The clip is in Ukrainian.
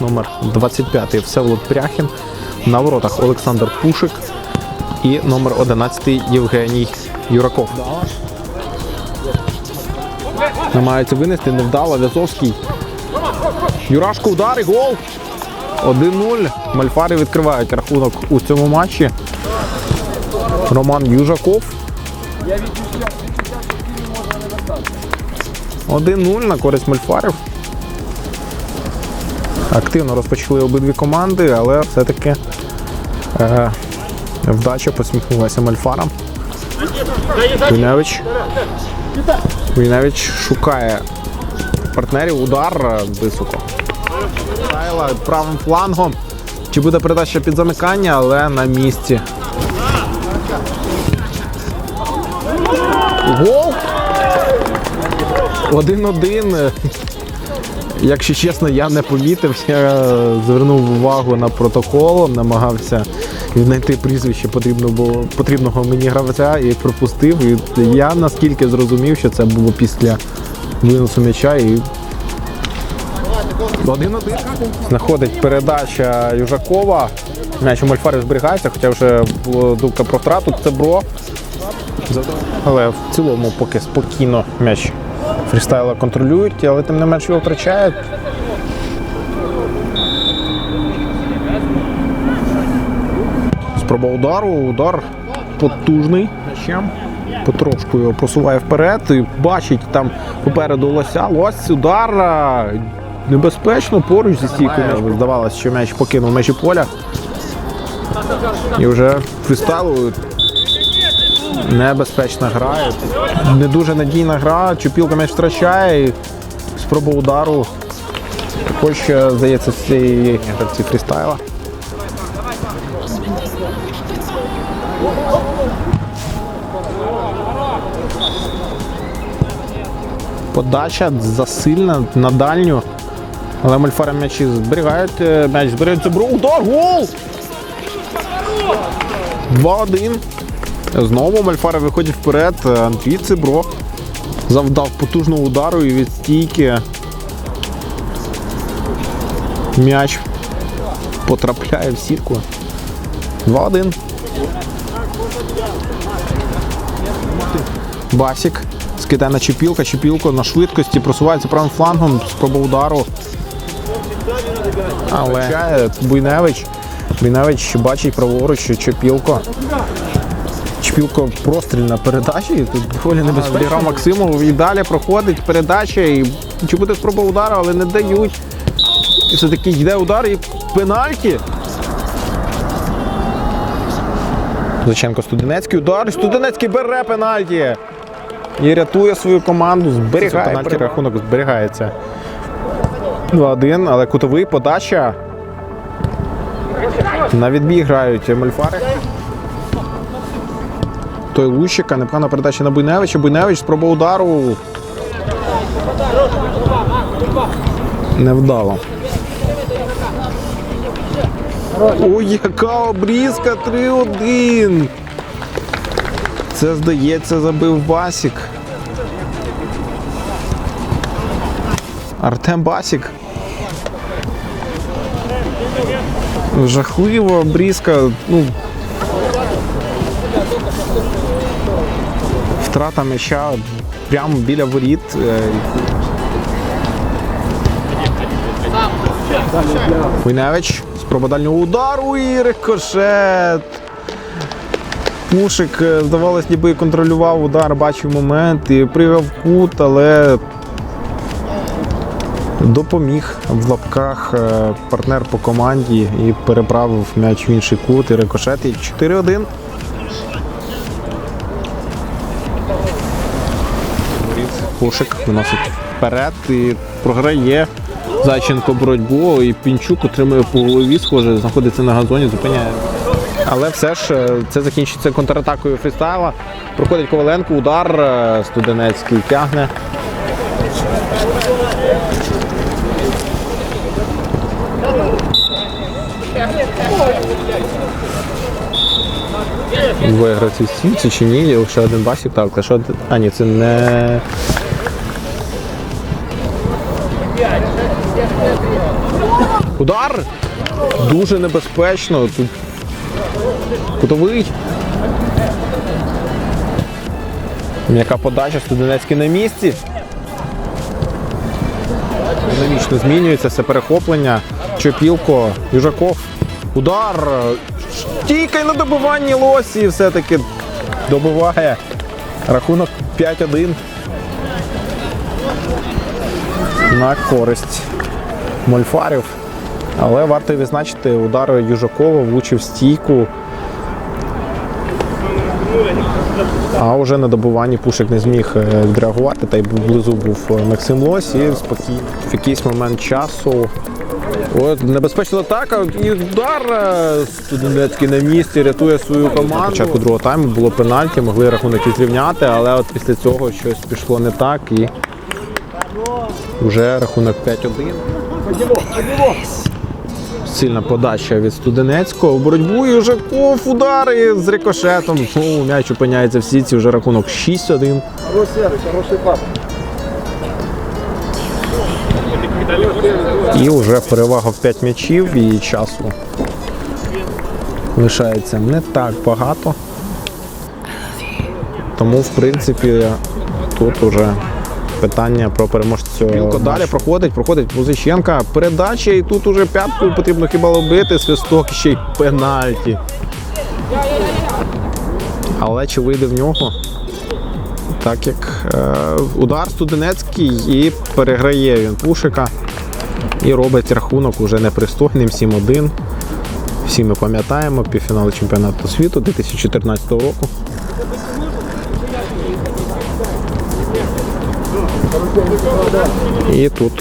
номер 25 Всеволод Пряхін. На воротах Олександр Пушик і номер 11 Євгеній Юраков. Намагається винести невдало В'язовський. Юрашко удар і гол. 1-0. Мальфари відкривають рахунок у цьому матчі. Роман Южаков. 1-0 на користь Мальфарів. Активно розпочали обидві команди, але все-таки е, вдача посміхнулася Мальфарам. Війневич. Війневич шукає партнерів. Удар е, високо. Сайла правим флангом. Чи буде передача під замикання, але на місці. Гол! Один-один. Якщо чесно, я не помітив. Я звернув увагу на протокол, намагався віднайти прізвище потрібно було, потрібного мені гравця і пропустив. І я наскільки зрозумів, що це було після виносу м'яча і. Один-один. Знаходить передача Южакова. М'яч у Мольфарів зберігається, хоча вже була думка про втрату. Це бро. Але в цілому поки спокійно м'яч фрістайла контролюють, але тим не менш його втрачають. Спроба удару, удар потужний. Потрошку його просуває вперед і бачить там попереду лося. Лось удар. Небезпечно поруч зі стійкою. Здавалося, що м'яч покинув межі поля. І вже фрістайлу Небезпечна гра. Не дуже надійна гра. Чупілка м'яч втрачає. І спроба удару. Також, е, здається, з цієї гравці фрістайла. Подача засильна на дальню. Але Мальфара м'ячі зберігають. Е, М'яч зберігають Цибру. Удар! Гол! 2-1. Знову Мальфари виходять вперед. Андрій Цибро завдав потужного удару і від стійки. М'яч потрапляє в сітку. 2-1. Басік. Скидає на Чепілка. Чепілко на швидкості просувається правим флангом. Спроба удару. Але Буйневич. Буйневич бачить праворуч, що Чепілко. Чпілко прострільна передача, і тут доволі небезпечно. Максимов і далі проходить передача. І чи буде спроба удару, але не дають. І все-таки йде удар і пенальті. Заченко Студенецький удар. Студенецький бере пенальті. І рятує свою команду. Зберігає. Пенальті рахунок зберігається. 2-1, але кутовий подача. На відбій грають Мольфари. Той Лущика, непогана передача на Буйневича. Буйневич спроба удару. Невдало. Ой, яка обрізка 3-1. Це, здається, забив Басік. Артем Басік. Жахлива обрізка. Ну, втрата м'яча прямо біля воріт. Е, Войневич, спроба дальнього удару і рикошет. Пушик, е, здавалось, ніби контролював удар, бачив момент і пригав кут, але допоміг в лапках е, партнер по команді і переправив м'яч в інший кут і рикошет. І 4-1. Пушик виносить вперед і програє Зайченко боротьбу. І Пінчук отримує по голові, схоже, знаходиться на газоні, зупиняє але все ж е, це закінчиться контратакою фрістайла. Проходить Коваленко, удар, е, Студенецький тягне. Виграв цей стільці чи ні, ще один басік, так, лише що. А ні, це не... Удар! Дуже небезпечно. Тут кутовий. М'яка подача, Студенецький на місці. Динамічно змінюється все перехоплення. Чопілко, Южаков. Удар. Стійка на добиванні лосі все-таки добиває. Рахунок 5-1. На користь Мольфарів. Але варто відзначити, удар Южакова влучив стійку. А вже на добуванні Пушик не зміг е, відреагувати, та й близу був е, Максим Лось і спокійно. В якийсь момент часу. От небезпечна атака і удар е, Студенецький на місці рятує свою команду. На початку другого тайму було пенальті, могли рахунок зрівняти, але от після цього щось пішло не так і вже рахунок 5-1. Сильна подача від Студенецького. В боротьбу і вже Южаков удари з рикошетом. Ну, м'яч опиняється в сітці, вже рахунок 6-1. І вже перевага в 5 м'ячів і часу лишається не так багато. Тому, в принципі, тут уже питання про переможця. Білко далі проходить, проходить Музиченка. Передача, і тут уже п'яткою потрібно хіба лобити, свисток ще й пенальті. Але чи вийде в нього? Так як е, удар Студенецький і переграє він Пушика. І робить рахунок уже непристойним 7-1. Всі ми пам'ятаємо півфінали чемпіонату світу 2014 року. І тут